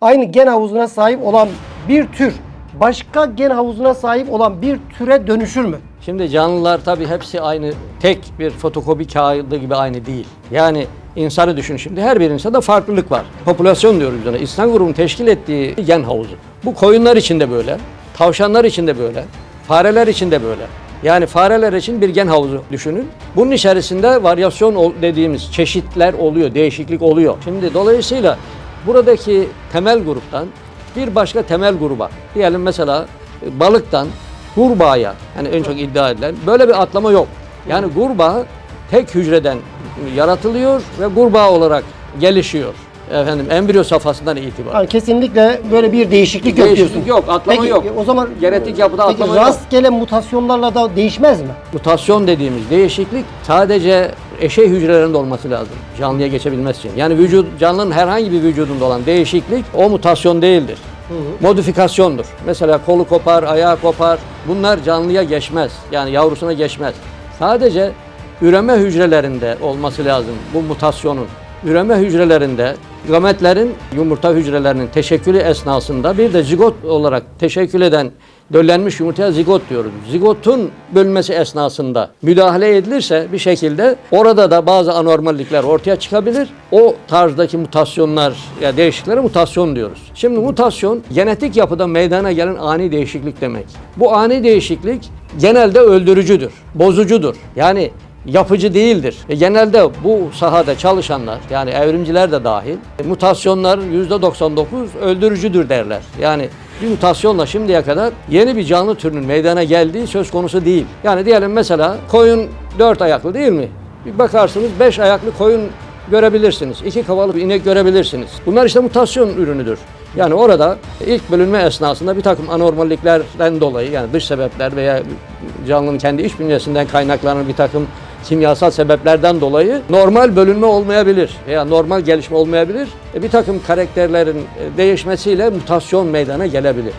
Aynı gen havuzuna sahip olan bir tür başka gen havuzuna sahip olan bir türe dönüşür mü? Şimdi canlılar tabii hepsi aynı tek bir fotokopi kağıdı gibi aynı değil. Yani insanı düşün şimdi her bir insanda farklılık var. Popülasyon diyoruz biz ona. İnsan grubunun teşkil ettiği gen havuzu. Bu koyunlar için de böyle, tavşanlar için de böyle, fareler için de böyle. Yani fareler için bir gen havuzu düşünün. Bunun içerisinde varyasyon dediğimiz çeşitler oluyor, değişiklik oluyor. Şimdi dolayısıyla buradaki temel gruptan bir başka temel gruba, diyelim mesela e, balıktan kurbağaya, yani en çok iddia edilen böyle bir atlama yok. Yani kurbağa tek hücreden yaratılıyor ve kurbağa olarak gelişiyor. Efendim embriyo safhasından itibaren. Yani kesinlikle böyle bir değişiklik, yok Değişiklik diyorsun. yok, atlama Peki, yok. O zaman Genetik yapıda peki, atlama yok. rastgele mutasyonlarla da değişmez mi? Mutasyon dediğimiz değişiklik sadece eşey hücrelerinde olması lazım canlıya geçebilmesi için. Yani vücut canlının herhangi bir vücudunda olan değişiklik o mutasyon değildir. Modifikasyondur. Mesela kolu kopar, ayağı kopar. Bunlar canlıya geçmez. Yani yavrusuna geçmez. Sadece üreme hücrelerinde olması lazım bu mutasyonun. Üreme hücrelerinde gametlerin yumurta hücrelerinin teşekkülü esnasında bir de zigot olarak teşekkül eden döllenmiş yumurtaya zigot diyoruz. Zigotun bölünmesi esnasında müdahale edilirse bir şekilde orada da bazı anormallikler ortaya çıkabilir. O tarzdaki mutasyonlar ya değişikliklere mutasyon diyoruz. Şimdi mutasyon genetik yapıda meydana gelen ani değişiklik demek. Bu ani değişiklik genelde öldürücüdür, bozucudur. Yani yapıcı değildir. E, genelde bu sahada çalışanlar yani evrimciler de dahil e, mutasyonlar %99 öldürücüdür derler. Yani bir mutasyonla şimdiye kadar yeni bir canlı türünün meydana geldiği söz konusu değil. Yani diyelim mesela koyun dört ayaklı değil mi? Bir bakarsınız beş ayaklı koyun görebilirsiniz. İki kafalı bir inek görebilirsiniz. Bunlar işte mutasyon ürünüdür. Yani orada ilk bölünme esnasında bir takım anormalliklerden dolayı yani dış sebepler veya canlının kendi iç bünyesinden kaynaklanan bir takım kimyasal sebeplerden dolayı normal bölünme olmayabilir veya normal gelişme olmayabilir. E, bir takım karakterlerin e, değişmesiyle mutasyon meydana gelebilir.